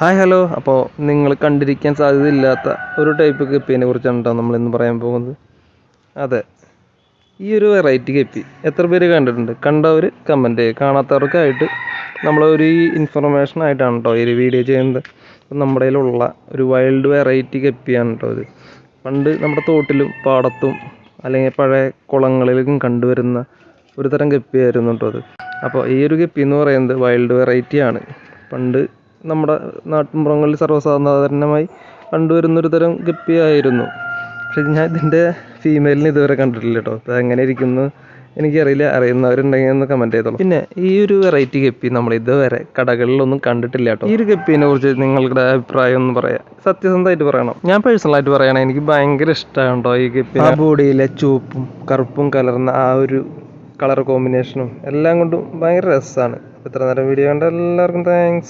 Hi hello. അപ്പോൾ നിങ്ങൾ കണ്ടിരിക്കാൻ സാധ്യതയില്ലാത്ത ഒരു ടൈപ്പ് കപ്പിനെ കുറിച്ചാണ് കേട്ടോ നമ്മളിന്ന് പറയാൻ പോകുന്നത്. അതെ. ഈ ഒരു വെറൈറ്റി കെപ്പി എത്ര പേര് കണ്ടിട്ടുണ്ട്? കണ്ടവർ കമന്റ് ചെയ്യുക കാണാത്തവർക്കായിട്ട് നമ്മളൊരു ഇൻഫർമേഷൻ ആയിട്ടാണ് കേട്ടോ ഈ ഒരു വീഡിയോ ചെയ്യുന്നത്. നമ്മുടെ കയ്യിലുള്ള ഒരു വൈൽഡ് വെറൈറ്റി കെപ്പിയാണ് കേട്ടോ ഇത്. പണ്ട് നമ്മുടെ തോട്ടിലും പാടത്തും അല്ലെങ്കിൽ പഴയ കുളങ്ങളിലും കണ്ടുവരുന്ന ഒരു തരം കെപ്പിയായിരുന്നു കേട്ടോ അത്. അപ്പോൾ ഈ ഒരു കെപ്പി എന്ന് പറയുന്നത് വൈൽഡ് വെറൈറ്റിയാണ് പണ്ട് നമ്മുടെ നാട്ടിൻപുറങ്ങളിൽ സർവസാധാരണമായി കണ്ടുവരുന്നൊരു തരം ഗപ്പിയായിരുന്നു. പക്ഷെ ഞാൻ ഇതിന്റെ ഫീമെയിലിന് ഇതുവരെ കണ്ടിട്ടില്ല കേട്ടോ. അത് എങ്ങനെ ഇരിക്കുന്നു എനിക്കറിയില്ല. അറിയുന്നവരുണ്ടെങ്കിൽ ഒന്ന് കമന്റ് ചെയ്തോളൂ. പിന്നെ ഈ ഒരു വെറൈറ്റി ഗപ്പി നമ്മൾ ഇതുവരെ കടകളിലൊന്നും കണ്ടിട്ടില്ല കേട്ടോ. ഈ ഒരു ഗപ്പീനെ കുറിച്ച് നിങ്ങളുടെ അഭിപ്രായം ഒന്ന് പറയാം. സത്യസന്ധമായിട്ട് പറയണം. ഞാൻ പേഴ്സണലായിട്ട് പറയണേ എനിക്ക് ഭയങ്കര ഇഷ്ടമാണ് കേട്ടോ ഈ ഗപ്പി ആ ബോഡിയിലെ ചുവപ്പും കറുപ്പും കലർന്ന ആ ഒരു കളർ കോമ്പിനേഷനും എല്ലാം കൊണ്ടും ഭയങ്കര രസമാണ്. ഇത്ര നേരം വീഡിയോ കണ്ട എല്ലാവർക്കും താങ്ക്സ്